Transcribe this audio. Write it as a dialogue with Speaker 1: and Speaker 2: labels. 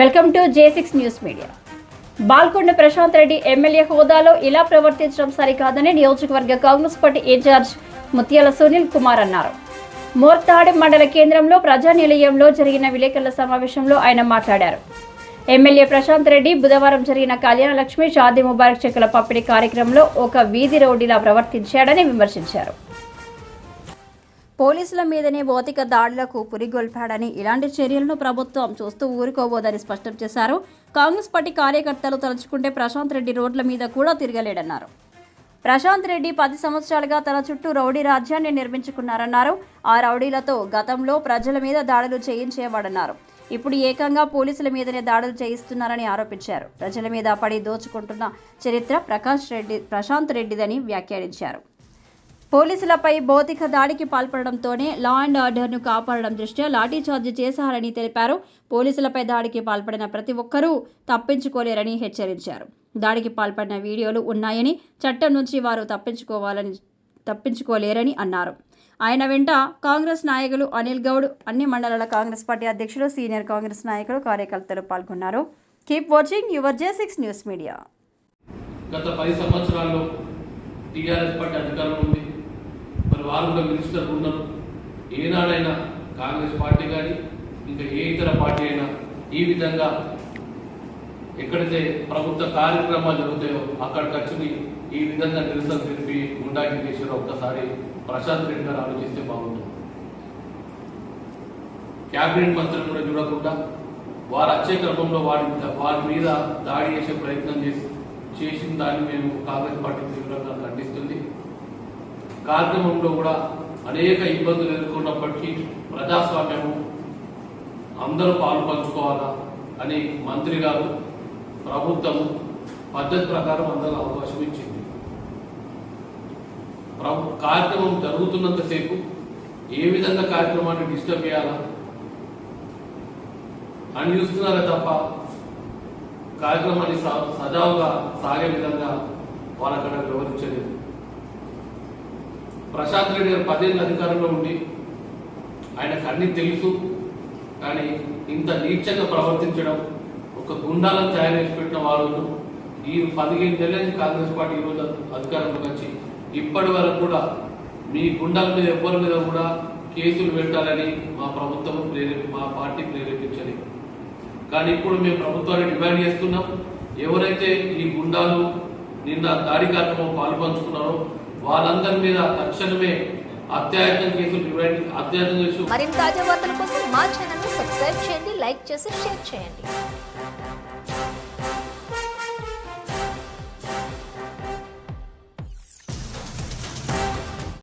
Speaker 1: Welcome to J six news media Balkonda Prashanth Reddy MLA హోదాలో ఇలా ప్రవర్తించడం సరికాదని నియోజకవర్గ కాంగ్రెస్ పార్టీ ఇన్ఛార్జ్ ముత్యాల సునీల్ కుమార్ అన్నారు. మోర్తాడ్ మండల కేంద్రంలో ప్రజా నిలయంలో జరిగిన విలేకరుల సమావేశంలో ఆయన మాట్లాడారు. ఎమ్మెల్యే ప్రశాంత్ రెడ్డి బుధవారం జరిగిన కళ్యాణ లక్ష్మి షాదీ ముబారక్ చెక్కుల పంపిణీ కార్యక్రమంలో ఒక వీధి రౌడీలా ప్రవర్తించాడని విమర్శించారు. పోలీసుల మీదనే భౌతిక దాడులకు పురిగొల్పాడని ఇలాంటి చర్యలను ప్రభుత్వం చూస్తూ ఊరుకోబోదని స్పష్టం చేశారు. కాంగ్రెస్ పార్టీ కార్యకర్తలు తలుచుకుంటే ప్రశాంత్ రెడ్డి రోడ్ల మీద కూడా తిరగలేడన్నారు. ప్రశాంత్ రెడ్డి పది సంవత్సరాలుగా తన చుట్టూ రౌడీ రాజ్యాన్ని నిర్మించుకున్నారన్నారు. ఆ రౌడీలతో గతంలో ప్రజల మీద దాడులు చేయించేవాడన్నారు. ఇప్పుడు ఏకంగా పోలీసుల మీదనే దాడులు చేయిస్తున్నారని ఆరోపించారు. ప్రజల మీద పడి దోచుకుంటున్న చరిత్ర ప్రకాష్ రెడ్డి ప్రశాంత్ రెడ్డిదని వ్యాఖ్యానించారు. పోలీసులపై భౌతిక దాడికి పాల్పడడంతోనే లా అండ్ ఆర్డర్ను కాపాడడం దృష్ట్యా లాఠీచార్జ్ చేశారని తెలిపారు. పోలీసులపై దాడికి పాల్పడిన ప్రతి ఒక్కరూ తప్పించుకోలేరని హెచ్చరించారు. దాడికి పాల్పడిన వీడియోలు ఉన్నాయని చట్టం నుంచి వారు తప్పించుకోవాలని తప్పించుకోలేరని అన్నారు. ఆయన వెంట కాంగ్రెస్ నాయకులు అనిల్ గౌడ్ అన్ని మండలాల కాంగ్రెస్ పార్టీ అధ్యక్షులు సీనియర్ కాంగ్రెస్ నాయకులు కార్యకర్తలు పాల్గొన్నారు. Keep watching your J six news media
Speaker 2: గత పది సంవత్సరాల్లో టీఆర్ఎస్ పార్టీ అధికారంలో ఉంది మినిస్టర్ ఉన్నారు ఏనాడైనా కాంగ్రెస్ పార్టీ కానీ ఇంకా ఏ ఇతర పార్టీ అయినా ఈ విధంగా ఎక్కడైతే ప్రభుత్వ కార్యక్రమాలు జరుగుతాయో అక్కడ ఖర్చుని ఈ విధంగా నిరసన తెలిపి గుండాకి చేశారు ఒక్కసారి ప్రశాంత్ రెడ్డి గారు ఆలోచిస్తే బాగుంటుంది. క్యాబినెట్ మంత్రులు కూడా చూడకుండా వారు వచ్చే క్రమంలో వారి వారి మీద దాడి చేసే ప్రయత్నం చేసి చేసిన దాన్ని మేము కాంగ్రెస్ పార్టీ తీవ్రంగా ఖండిస్తుంది. కార్యక్రమంలో కూడా అనేక ఇబ్బందులు ఎదుర్కొన్నప్పటికీ ప్రజాస్వామ్యము అందరూ పాలు పంచుకోవాలా అని మంత్రి గారు ప్రభుత్వము పద్ధతి ప్రకారం అందరూ అవకాశం ఇచ్చింది. ప్రభు కార్యక్రమం జరుగుతున్నంతసేపు ఏ విధంగా కార్యక్రమాన్ని డిస్టర్బ్ చేయాలా? అని చూస్తున్నారే తప్ప కార్యక్రమాన్ని స- సజావుగా సాగే విధంగా వాళ్ళక్కడ వివరించలేదు ప్రశాంత్ రెడ్డి గారు పదేళ్ళ అధికారంలో ఉండి ఆయనకు అన్ని తెలుసు. కానీ ఇంత నీచంగా ప్రవర్తించడం ఒక గుండాలను తయారు చేసి పెట్టిన వాళ్ళు ఈ పదిహేను నెలల కాంగ్రెస్ పార్టీ ఈరోజు అధికారంలోకి వచ్చి ఇప్పటి వరకు కూడా మీ గుండాల మీద ఎవరి మీద కూడా కేసులు పెట్టాలని మా ప్రభుత్వం ప్రేరేపి మా పార్టీ ప్రేరేపించని. కానీ ఇప్పుడు మేము ప్రభుత్వాన్ని డిమాండ్ చేస్తున్నాం. ఎవరైతే ఈ గుండాలు నిన్న దాడి కార్యక్రమం పాల్పంచుకున్నారో వాళ్ళందరి మీద తక్షణమే అత్యాయత్నం కేసులు అత్యాయత్నం చేసి
Speaker 3: మరింత తాజా వార్తల కోసం మా ఛానల్ని సబ్స్క్రైబ్ చేయండి లైక్ చేసి షేర్ చేయండి.